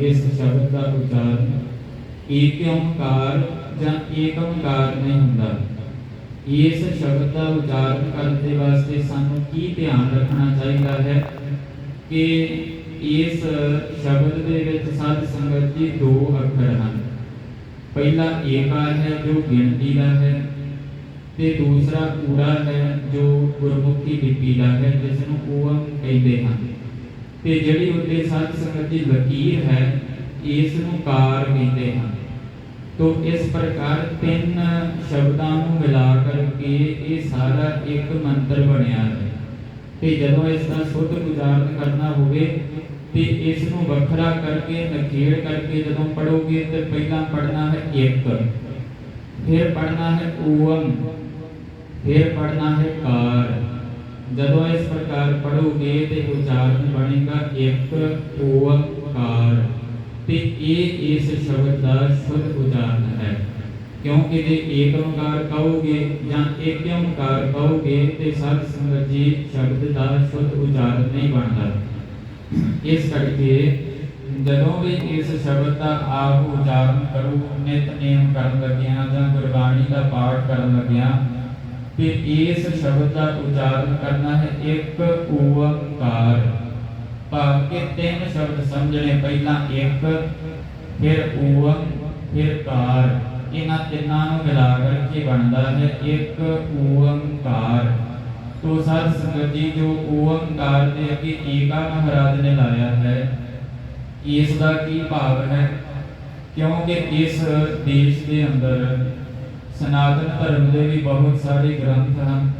ਇਸ ਸ਼ਬਦ ਦਾ ਉਚਾਰਨ ਏਕ ਓੰਕਾਰ ਜਾਂ ਏਕ ਓੰਕਾਰ ਨਹੀਂ ਹੁੰਦਾ। ਇਸ ਸ਼ਬਦ ਦਾ ਉਚਾਰਨ ਕਰਨ ਦੇ ਵਾਸਤੇ ਸਾਨੂੰ ਕੀ ਧਿਆਨ ਰੱਖਣਾ ਚਾਹੀਦਾ ਹੈ ਕਿ ਇਸ ਸ਼ਬਦ ਦੇ ਵਿੱਚ ਸਾਧ ਸੰਗਤ ਜੀ ਦੋ ਅੱਖਰ ਹਨ। ਪਹਿਲਾ ਏਕਾਰ ਹੈ, ਜੋ ਗਿਣਤੀ ਦਾ ਹੈ ਤੇ ਦੂਸਰਾ ਊੜਾ ਹੈ, ਜੋ ਗੁਰਮੁਖੀ ਲਿਪੀ ਦਾ ਹੈ ਜਿਸ ਨੂੰ ਓਮ ਕਹਿੰਦੇ ਹਨ। ਤੇ ਜਿਹੜੀ ਉੱਤੇ ਸਾਧ ਸੰਗਤ ਦੀ ਲਕੀਰ ਹੈ ਇਸ ਨੂੰ ਕਾਰ ਕਹਿੰਦੇ ਹਨ। ਤੋ ਇਸ ਪ੍ਰਕਾਰ ਤਿੰਨ ਸ਼ਬਦਾਂ ਨੂੰ ਮਿਲਾ ਕਰਕੇ ਇਹ ਸਾਰਾ ਇੱਕ ਮੰਤਰ ਬਣਿਆ ਹੈ। ਤੇ ਜਦੋਂ ਇਸ ਦਾ ਸ਼ੁੱਧ ਉਚਾਰਨ ਕਰਨਾ ਹੋਵੇ, ਤੇ ਇਸ ਨੂੰ ਵੱਖਰਾ ਕਰਕੇ, ਨਖੇੜ ਕਰਕੇ ਜਦੋਂ ਪੜੋਗੇ ਤੇ ਪਹਿਲਾਂ ਪੜਨਾ ਹੈ ਇੱਕ। ਫਿਰ ਪੜਨਾ ਹੈ ਓਮ ਫਿਰ ਪੜਨਾ ਹੈ ਕਾਰ। ਜਦੋਂ ਇਸ ਪ੍ਰਕਾਰ ਪੜੋਗੇ ਤੇ ਉਚਾਰਨ ਬਣੇਗਾ ਇੱਕ ਓੰਕਾਰ ਤੇ ਇਹ ਇਸ ਸ਼ਬਦ ਦਾ ਸ਼ੁੱਧ ਉਚਾਰਨ ਹੈ। ਕਿਉਂਕਿ ਜੇ ਏਕ ਓੰਕਾਰ ਕਹੋਗੇ ਜਾਂ ਏਕ ਓੰਕਾਰ ਕਹੋਗੇ ਤੇ ਸਾਧ ਸੰਗਤ ਜੀ ਸ਼ਬਦ ਦਾ ਸ਼ੁੱਧ ਉਚਾਰਨ ਨਹੀਂ ਬਣਦਾ। ਇਸ ਕਰਕੇ ਜਦੋਂ ਵੀ ਇਸ ਸ਼ਬਦ ਦਾ ਆਪ ਉਚਾਰਨ ਕਰੋ ਕਰੂ ਨਿਤਨੇਮ ਕਰਨ ਲੱਗਿਆ ਜਾਂ ਗੁਰਬਾਣੀ ਦਾ ਪਾਠ ਕਰਨ ਲੱਗਿਆ ਤੇ ਇਸ ਸ਼ਬਦ ਦਾ ਉਚਾਰਨ ਕਰਨਾ ਹੈ ਇੱਕ ਓੰਕਾਰ ਭਾਵ ਕਿ ਤਿੰਨ ਸ਼ਬਦ ਸਮਝਣੇ ਪਹਿਲਾਂ ਇੱਕ ਫਿਰ ਓਮ ਫਿਰ ਕਾਰ ਇਹਨਾਂ ਤਿੰਨਾਂ ਨੂੰ ਮਿਲਾ ਕਰਕੇ ਬਣਦਾ ਹੈ ਇੱਕ ਓੰਕਾਰ ਤੋ ਸਾਧ ਸੰਗਤ ਜੀ ਜੋ ਓੰਕਾਰ ਦੇ ਅੱਗੇ ਏਕਾ ਮਹਾਰਾਜ ਨੇ ਲਾਇਆ ਹੈ ਇਸ ਦਾ ਕੀ ਭਾਵ ਹੈ ਕਿਉਂਕਿ ਇਸ ਦੇਸ਼ ਦੇ ਅੰਦਰ ਸਨਾਤਨ ਧਰਮ ਦੇ ਵੀ ਬਹੁਤ ਸਾਰੇ ਗ੍ਰੰਥ ਹਨ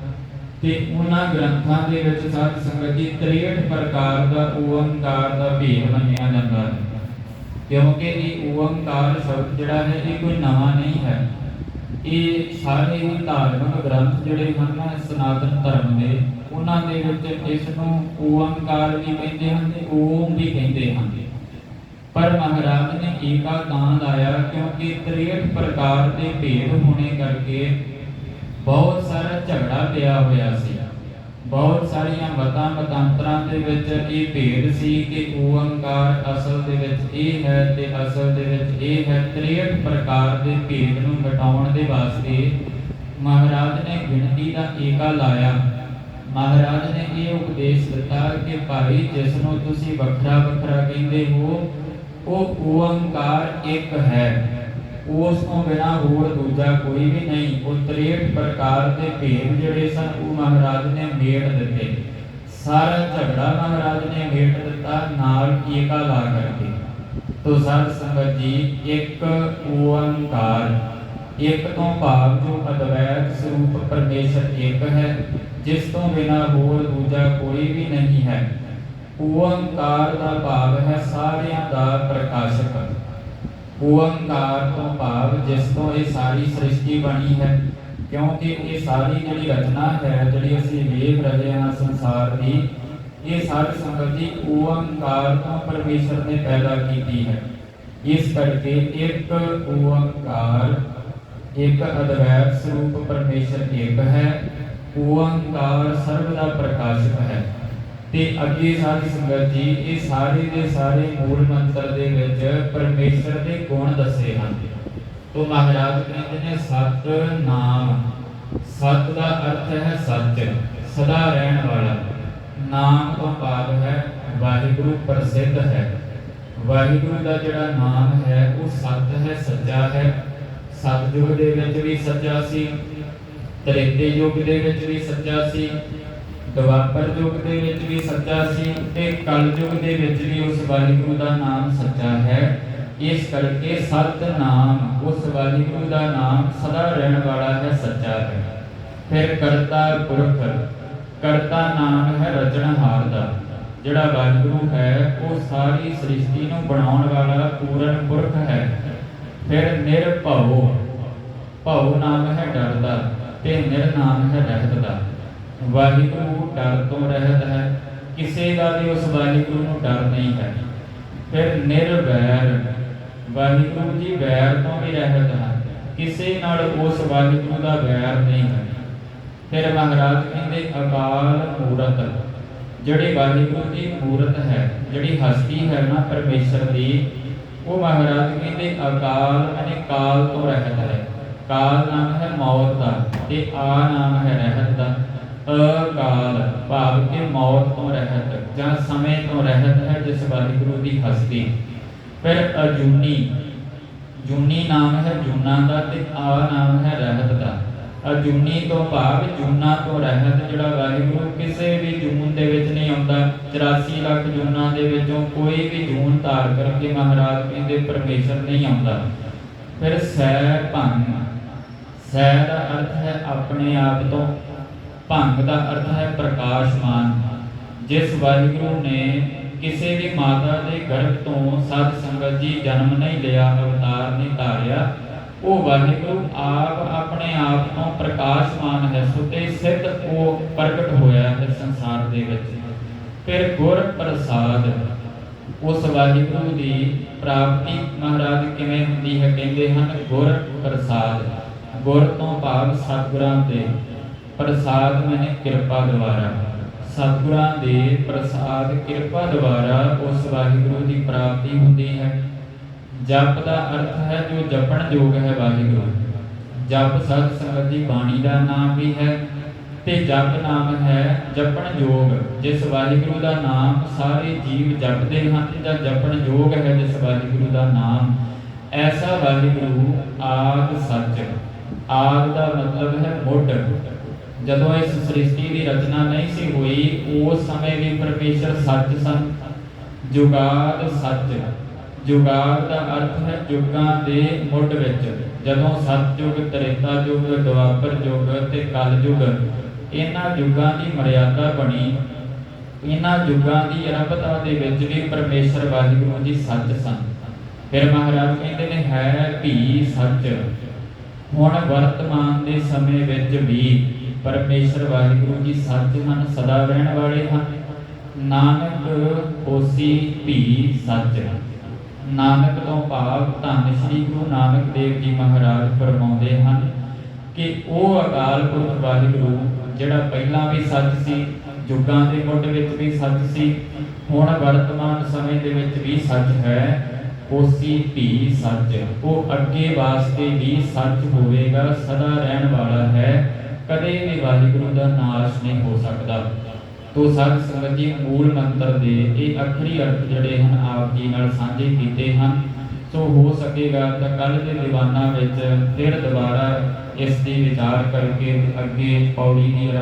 ਤੇ ਉਹਨਾਂ ਗ੍ਰੰਥਾਂ ਦੇ ਵਿੱਚ ਸਾਧ ਸੰਗਤ ਜੀ 63 ਪ੍ਰਕਾਰ ਦਾ ਓੰਕਾਰ ਦਾ ਭੇਦ ਮੰਨਿਆ ਜਾਂਦਾ ਹੈ। ਕਿਉਂਕਿ ਇਹ ਓੰਕਾਰ ਸ਼ਬਦ ਜਿਹੜਾ ਹੈ, ਇਹ ਕੋਈ ਨਵਾਂ ਨਹੀਂ ਹੈ। ਇਹ ਸਾਰੇ ਹੀ ਧਾਰਮਿਕ ਗ੍ਰੰਥ ਜਿਹੜੇ ਹਨ ਸਨਾਤਨ ਧਰਮ ਦੇ, ਉਹਨਾਂ ਦੇ ਵਿੱਚ ਇਸ ਨੂੰ ਓੰਕਾਰ ਵੀ ਕਹਿੰਦੇ ਹਨ ਤੇ ਓਮ ਵੀ ਕਹਿੰਦੇ ਹਨ। ਪਰ ਮਹਾਰਾਜ ਨੇ ਏਕਾ ਤਾਂ ਲਾਇਆ ਕਿਉਂਕਿ 63 ਪ੍ਰਕਾਰ ਦੇ ਭੇਦ ਹੋਣੇ ਕਰਕੇ ਬਹੁਤ ਸਾਰਾ ਝਗੜਾ ਪਿਆ ਹੋਇਆ ਸੀ। ਬਹੁਤ ਸਾਰੀਆਂ ਮਤਾਂ ਮਤਾਂਤਰਾਂ ਦੇ ਵਿੱਚ ਇਹ ਭੇਦ ਸੀ ਕਿ ਓੰਕਾਰ ਅਸਲ ਦੇ ਵਿੱਚ ਇਹ ਹੈ ਤੇ ਅਸਲ ਦੇ ਵਿੱਚ ਇਹ ਹੈ 63 ਪ੍ਰਕਾਰ ਦੇ ਭੇਦ ਨੂੰ ਘਟਾਉਣ ਦੇ ਵਾਸਤੇ ਮਹਾਰਾਜ ਨੇ ਗਿਣਤੀ ਦਾ ਏਕਾ ਲਾਇਆ। ਮਹਾਰਾਜ ਨੇ ਇਹ ਉਪਦੇਸ਼ ਦਿੱਤਾ ਕਿ ਭਾਈ ਜਿਸ ਨੂੰ ਤੁਸੀਂ ਵੱਖਰਾ ਵੱਖਰਾ ਕਹਿੰਦੇ ਹੋ ਉਹ ਓੰਕਾਰ ਇੱਕ ਹੈ। ਉਸ ਤੋਂ ਬਿਨਾ ਹੋਰ ਦੂਜਾ ਕੋਈ ਵੀ ਨਹੀਂ। ਉਹ 63 ਪ੍ਰਕਾਰ ਦੇ ਭੇਦ ਜਿਹੜੇ ਸਨ, ਉਹ ਮਹਾਰਾਜ ਨੇ ਮੇਟ ਦਿੱਤੇ। ਸਾਰਾ ਝਗੜਾ ਮਹਾਰਾਜ ਨੇ ਮੇਟ ਦਿੱਤਾ, ਨਾਲ ਏਕਾ ਲਾ ਕਰਕੇ। ਤੋ ਸਾਧ ਸੰਗਤ ਜੀ, ਇੱਕ ਓੰਕਾਰ ਇੱਕ ਤੋਂ ਭਾਵ ਜੋ ਅਦਵੈਤ ਸਰੂਪ ਪਰਮੇਸ਼ਰ ਇੱਕ ਹੈ, ਜਿਸ ਤੋਂ ਬਿਨਾ ਹੋਰ ਦੂਜਾ ਕੋਈ ਵੀ ਨਹੀਂ ਹੈ। ਓੰਕਾਰ ਦਾ ਭਾਵ ਹੈ ਸਾਰਿਆਂ ਦਾ ਪ੍ਰਕਾਸ਼ਕ। ਓੰਕਾਰ ਤੋਂ ਭਾਵ ਜਿਸ ਤੋਂ ਇਹ ਸਾਰੀ ਸ੍ਰਿਸ਼ਟੀ ਬਣੀ ਹੈ, ਕਿਉਂਕਿ ਇਹ ਸਾਰੀ ਜਿਹੜੀ ਰਚਨਾ ਹੈ, ਜਿਹੜੀ ਅਸੀਂ ਵੇਖ ਰਹੇ ਹਾਂ ਸੰਸਾਰ ਦੀ, ਇਹ ਸਾਰੀ ਸੰਗਤ ਦੀ ਓੰਕਾਰ ਤੋਂ ਪਰਮੇਸ਼ਰ ਨੇ ਪੈਦਾ ਕੀਤੀ ਹੈ। ਇਸ ਕਰਕੇ ਇੱਕ ਓੰਕਾਰ ਇੱਕ ਅਦਵੈਤ ਸਰੂਪ ਪਰਮੇਸ਼ਰ ਇੱਕ ਹੈ। ਓੰਕਾਰ ਸਰਬ ਦਾ ਪ੍ਰਕਾਸ਼ਕ ਹੈ। ਤੇ ਅੱਗੇ ਸਾਰੀ ਸੰਗਤ ਜੀ, ਇਹ ਸਾਰੇ ਦੇ ਸਾਰੇ ਮੂਲ ਮੰਤਰ ਦੇ ਵਿੱਚ ਪਰਮੇਸ਼ਰ ਦੇ ਗੁਣ ਦੱਸੇ ਹਨ। ਤੋਂ ਮਹਾਰਾਜ ਕਹਿੰਦੇ ਨੇ, ਸਤ ਨਾਮ। ਸਤ ਦਾ ਅਰਥ ਹੈ ਸੱਚ, ਸਦਾ ਰਹਿਣ ਵਾਲਾ। ਨਾਮ ਤੋਂ ਭਾਵ ਹੈ ਵਾਹਿਗੁਰੂ ਪ੍ਰਸਿੱਧ ਹੈ। ਵਾਹਿਗੁਰੂ ਦਾ ਜਿਹੜਾ ਨਾਮ ਹੈ, ਉਹ ਸਤ ਹੈ, ਸੱਚਾ ਹੈ। ਸਤਜੁਗ ਦੇ ਵਿੱਚ ਵੀ ਸੱਚਾ ਸੀ, ਤ੍ਰੇਤੇ ਯੁੱਗ ਦੇ ਵਿੱਚ ਵੀ ਸੱਚਾ ਸੀ। ਦਵਾਪਰ ਯੁੱਗ ਦੇ ਵਿੱਚ ਵੀ ਸੱਚਾ ਸੀ ਤੇ ਕਲਯੁੱਗ ਦੇ ਵਿੱਚ ਵੀ ਉਸ ਵਾਹਿਗੁਰੂ ਦਾ ਨਾਮ ਸੱਚਾ ਹੈ। ਇਸ ਕਰਕੇ ਸਤ ਨਾਮ, ਉਸ ਵਾਹਿਗੁਰੂ ਦਾ ਨਾਮ ਸਦਾ ਰਹਿਣ ਵਾਲਾ ਹੈ, ਸੱਚਾ ਹੈ। ਫਿਰ ਕਰਤਾ ਪੁਰਖ, ਕਰਤਾ ਨਾਮ ਹੈ ਰਚਨਹਾਰ ਦਾ। ਜਿਹੜਾ ਵਾਹਿਗੁਰੂ ਹੈ, ਉਹ ਸਾਰੀ ਸ੍ਰਿਸ਼ਟੀ ਨੂੰ ਬਣਾਉਣ ਵਾਲਾ ਪੂਰਨ ਪੁਰਖ ਹੈ। ਫਿਰ ਨਿਰਭਉ, ਭਉ ਨਾਮ ਹੈ ਡਰ ਦਾ ਤੇ ਨਿਰ ਨਾਮ ਹੈ ਰਹਿਤ ਦਾ ਵਾਹਿਗੁਰੂ ਡਰ ਤੋਂ ਰਹਿਤ ਹੈ, ਕਿਸੇ ਦਾ ਵੀ ਉਸ ਵਾਹਿਗੁਰੂ ਨੂੰ ਡਰ ਨਹੀਂ ਹੈ। ਫਿਰ ਨਿਰਵੈਰ, ਵਾਹਿਗੁਰੂ ਜੀ ਵੈਰ ਤੋਂ ਵੀ ਰਹਿਤ ਹੈ, ਕਿਸੇ ਨਾਲ ਉਸ ਵਾਹਿਗੁਰੂ ਦਾ ਵੈਰ ਨਹੀਂ ਹੈ। ਫਿਰ ਮਹਾਰਾਜ ਕਹਿੰਦੇ, ਅਕਾਲ ਮੂਰਤ, ਜਿਹੜੀ ਵਾਹਿਗੁਰੂ ਦੀ ਮੂਰਤ ਹੈ, ਜਿਹੜੀ ਹਸਤੀ ਹੈ ਨਾ ਪਰਮੇਸ਼ਰ ਦੀ, ਉਹ ਮਹਾਰਾਜ ਕਹਿੰਦੇ, ਅਕਾਲ ਅਨੇ ਕਾਲ ਤੋਂ ਰਹਿਤ ਹੈ। ਕਾਲ ਨਾਮ ਹੈ ਮੌਤ ਦਾ ਤੇ ਆ ਨਾਮ ਹੈ ਰਹਿਤ ਦਾ। ਅਕਾਲ ਭਾਵ ਕਿ ਮੌਤ ਤੋਂ ਰਹਿਤ ਜਾਂ ਸਮੇਂ ਤੋਂ ਰਹਿਤ ਹੈ, ਜਿਸ ਵਾਹਿਗੁਰੂ ਦੀ ਹਸਤੀ। ਫਿਰ ਅਜੂਨੀ। ਜੂਨੀ ਨਾਮ ਹੈ ਜੂਨਾ ਦਾ ਤੇ ਆ ਨਾਮ ਹੈ ਰਹਿਤ ਦਾ। ਅਜੂਨੀ ਤੋਂ ਭਾਵ ਜੂਨਾ ਤੋਂ ਰਹਿਤ, ਜਿਹੜਾ ਵਾਹਿਗੁਰੂ ਕਿਸੇ ਵੀ ਜੂਨ ਦੇ ਵਿੱਚ ਨਹੀਂ ਆਉਂਦਾ। 84 ਲੱਖ ਜੂਨਾਂ ਦੇ ਵਿੱਚੋਂ ਕੋਈ ਵੀ ਜੂਨ ਧਾਰ ਕਰਕੇ ਮਹਾਰਾਜ ਕਹਿੰਦੇ ਪਰਮੇਸ਼ਰ ਨਹੀਂ ਆਉਂਦਾ। ਫਿਰ ਸੈ ਭੰਗ ਸੈ ਦਾ ਅਰਥ ਹੈ ਆਪਣੇ ਆਪ ਤੋਂ ਭੰਗ ਦਾ ਅਰਥ ਹੈ ਪ੍ਰਕਾਸ਼ਮਾਨ। ਜਿਸ ਵਾਹਿਗੁਰੂ ਨੇ ਕਿਸੇ ਵੀ ਮਾਤਾ ਦੇ ਗਰਭ ਤੋਂ ਸਤ ਸੰਗਤ ਜੀ ਜਨਮ ਨਹੀਂ ਲਿਆ, ਅਵਤਾਰ ਨਹੀਂ ਧਾਰਿਆ, ਉਹ ਵਾਹਿਗੁਰੂ ਆਪ ਆਪਣੇ ਆਪ ਤੋਂ ਪ੍ਰਕਾਸ਼ਮਾਨ ਹੈ, ਸੁਤੇ ਸਿੱਧ ਉਹ ਪ੍ਰਗਟ ਹੋਇਆ ਹੈ ਸੰਸਾਰ ਦੇ ਵਿੱਚ। ਫਿਰ ਗੁਰ ਪ੍ਰਸਾਦ, ਉਸ ਵਾਹਿਗੁਰੂ ਦੀ ਪ੍ਰਾਪਤੀ ਮਹਾਰਾਜ ਕਿਵੇਂ ਹੁੰਦੀ ਹੈ? ਕਹਿੰਦੇ ਹਨ, ਗੁਰ ਪ੍ਰਸਾਦ। ਗੁਰ ਤੋਂ ਭਾਵ ਸਤਿਗੁਰਾਂ ਤੇ। ਪ੍ਰਸਾਦ ਮਨੇ ਕਿਰਪਾ ਦੁਆਰਾ। ਸਤਿਗੁਰਾਂ ਦੇ ਪ੍ਰਸਾਦ ਕਿਰਪਾ ਦੁਆਰਾ ਉਸ ਵਾਹਿਗੁਰੂ ਦੀ ਪ੍ਰਾਪਤੀ ਹੁੰਦੀ ਹੈ। ਜਪ ਦਾ ਅਰਥ ਹੈ ਜੋ ਜਪਣ ਯੋਗ ਹੈ ਵਾਹਿਗੁਰੂ। ਜਪ ਸਤ ਸੰਗਤ ਦੀ ਬਾਣੀ ਦਾ ਨਾਮ ਵੀ ਹੈ ਤੇ ਜਪ ਨਾਮ ਹੈ ਜਪਣ ਯੋਗ। ਜਿਸ ਵਾਹਿਗੁਰੂ ਦਾ ਨਾਮ ਸਾਰੇ ਜੀਵ ਜਪਦੇ ਹਨ ਜਾਂ ਜਪਣ ਯੋਗ ਹੈ ਜਿਸ ਵਾਹਿਗੁਰੂ ਦਾ ਨਾਮ, ਐਸਾ ਵਾਹਿਗੁਰੂ ਆਦ ਸੱਚ। ਆਦ ਦਾ ਮਤਲਬ ਹੈ ਮੁੱਢ। ਜਦੋਂ ਇਸ ਸ੍ਰਿਸ਼ਟੀ ਦੀ ਰਚਨਾ ਨਹੀਂ ਸੀ ਹੋਈ, ਉਸ ਸਮੇਂ ਵੀ ਪਰਮੇਸ਼ਰ ਸੱਚ ਸਨ। ਜੁਗਾਦ ਸੱਚ। ਜੁਗਾਦ ਦਾ ਅਰਥ ਹੈ ਯੁੱਗਾਂ ਦੇ ਮੁੱਢ ਵਿੱਚ। ਜਦੋਂ ਸਤਜੁਗ ਤ੍ਰੇਤਾ ਯੁਗ ਦੁਆਪਰ ਯੁਗ ਤੇ ਕਲ ਯੁਗ, ਇਹਨਾਂ ਯੁੱਗਾਂ ਦੀ ਮਰਿਆਦਾ ਬਣੀ। ਇਹਨਾਂ ਯੁੱਗਾਂ ਦੀ ਅਰੰਭਤਾ ਦੇ ਵਿੱਚ ਵੀ ਪਰਮੇਸ਼ਰ ਵਾਹਿਗੁਰੂ ਜੀ ਸੱਚ ਸਨ। ਫਿਰ ਮਹਾਰਾਜ ਕਹਿੰਦੇ ਨੇ, ਹੈ ਵੀ ਸੱਚ। ਹੁਣ ਵਰਤਮਾਨ ਦੇ ਸਮੇਂ ਵਿੱਚ ਵੀ ਪਰਮੇਸ਼ਰ ਵਾਹਿਗੁਰੂ ਜੀ ਸੱਚ ਹਨ ਸਦਾ ਰਹਿਣ ਵਾਲੇ ਹਨ। ਨਾਨਕ ਹੋਸੀ ਵੀ ਸੱਚ ਨਾਨਕ ਤੋਂ ਭਾਵ ਧੰਨ ਸ੍ਰੀ ਗੁਰੂ ਨਾਨਕ ਦੇਵ ਜੀ ਮਹਾਰਾਜ ਫਰਮਾਉਂਦੇ ਹਨ ਕਿ ਉਹ ਅਕਾਲ ਪੁਰਖ ਵਾਹਿਗੁਰੂ ਜਿਹੜਾ ਪਹਿਲਾਂ ਵੀ ਸੱਚ ਸੀ ਯੁੱਗਾਂ ਦੇ ਮੁੱਢ ਵਿੱਚ ਵੀ ਸੱਚ ਸੀ, ਹੁਣ ਵਰਤਮਾਨ ਸਮੇਂ ਦੇ ਵਿੱਚ ਵੀ ਸੱਚ ਹੈ ਉਸੀ ਵੀ ਸੱਚ। ਉਹ ਅੱਗੇ ਵਾਸਤੇ ਵੀ ਸੱਚ ਹੋਵੇਗਾ, ਸਦਾ ਰਹਿਣ ਵਾਲਾ ਹੈ। ਕਦੇ ਵੀ ਵਾਹਿਗੁਰੂ ਦਾ ਨਾਸ਼ ਨਹੀਂ ਹੋ ਸਕਦਾ। ਤੋ ਸਾਧ ਸੰਗਤ ਜੀ ਮੂਲ ਮੰਤਰ ਦੇ ਇਹ ਅਖਰੀ ਅਰਥ ਜਿਹੜੇ ਹਨ, ਆਪ ਜੀ ਨਾਲ ਸਾਂਝੇ ਕੀਤੇ ਹਨ। ਸੋ ਹੋ ਸਕੇਗਾ ਤਾਂ ਕੱਲ ਦੇ ਦੀਵਾਨਾਂ ਵਿੱਚ ਫਿਰ ਦੁਬਾਰਾ ਇਸ ਦੀ ਵਿਚਾਰ ਕਰਕੇ ਅੱਗੇ ਪੌੜੀ ਦੀ